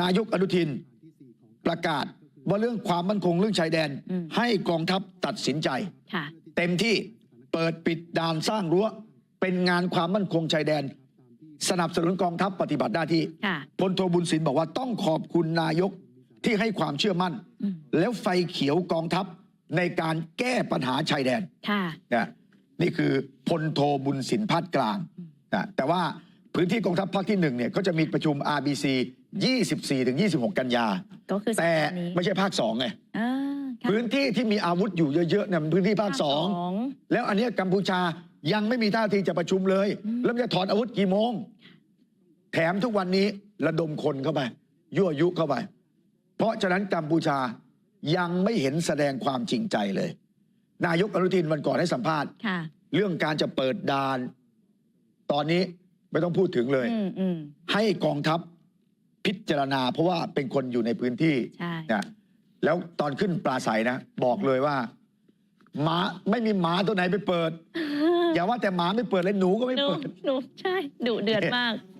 นายกอนุทินประกาศว่าเรื่องความมั่นคงเรื่องชายแดน อืม ให้กองทัพตัดสินใจ ค่ะ เต็มที่เปิดปิดด่านสร้างรั้ว เป็นงานความมั่นคงชายแดน สนับสนุนกองทัพปฏิบัติหน้าที่ค่ะ พลโทบุญสินบอกว่าต้องขอบคุณนายกที่ให้ความเชื่อมั่น อืม แล้วไฟเขียวกองทัพในการแก้ปัญหาชายแดน ค่ะ นะนี่คือพลโทบุญสินพัดกลางนะแต่ว่าพื้นที่กองทัพภาคที่หนึ่งเนี่ยก็จะมีประชุม RBC 24ถึง26 กันยา ก็คือสัปแต่ดาห์นี้ไม่ใช่ภาคสองไงอ่าค่ะพื้นที่ที่มีอาวุธอยู่เยอะๆเนี่ยมันพื้นที่ภาคสองภาคสองแล้วอันเนี้ยกัมพูชายังไม่มีท่าทีจะประชุมเลยอืมแล้วมันจะถอนอาวุธกี่โมง แถมทุกวันนี้ระดมคนเข้าไป ยั่วยุเข้าไป เพราะฉะนั้นกัมพูชายังไม่เห็นแสดงความจริงใจเลย นายกอนุทินวันก่อนให้สัมภาษณ์ค่ะเรื่องการจะเปิดด่าน ตอนนี้ไม่ต้องพูดถึงเลยอืมอืมให้กองทัพ พิจารณา เพราะว่าเป็นคนอยู่ในพื้นที่ใช่ นะแล้วตอนขึ้นปลาใสนะ บอกเลยว่าหมาไม่มีหมาตัวไหนไปเปิด อย่าว่าแต่หมาไม่เปิดเลยหนูก็ไม่หนูเปิด หนูใช่ดุเดือดมาก